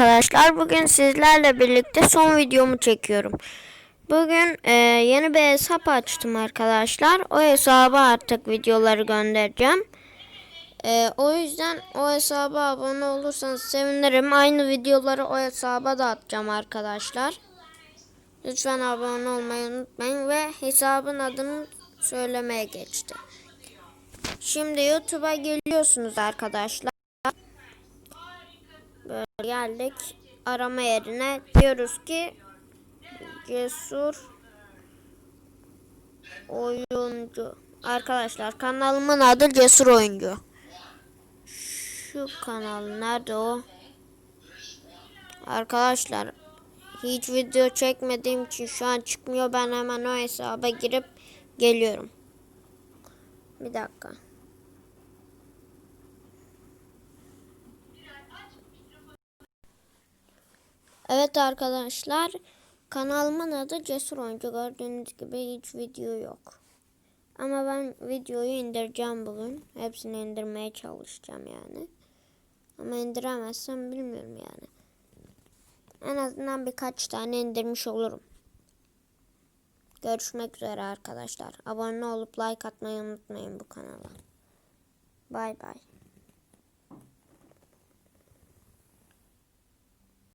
arkadaşlar. Bugün sizlerle birlikte son videomu çekiyorum. Bugün e, yeni bir hesap açtım arkadaşlar. O hesaba artık videoları göndereceğim. E, o yüzden o hesaba abone olursanız sevinirim. Aynı videoları o hesaba da atacağım arkadaşlar. Lütfen abone olmayı unutmayın ve hesabın adını söylemeye geçti. Şimdi YouTube'a geliyorsunuz arkadaşlar. Geldik. Arama yerine diyoruz ki Cesur Oyuncu. Arkadaşlar kanalımın adı Cesur Oyuncu. Şu kanal nerede o? Arkadaşlar hiç video çekmediğim için şu an çıkmıyor. Ben hemen o hesaba girip geliyorum. Bir dakika. Evet arkadaşlar kanalımın adı Cesur Oyuncu gördüğünüz gibi hiç video yok. Ama ben videoyu indireceğim bugün. Hepsini indirmeye çalışacağım yani. Ama indiremezsem bilmiyorum yani. En azından birkaç tane indirmiş olurum. Görüşmek üzere arkadaşlar. Abone olup like atmayı unutmayın bu kanala. Bay bay.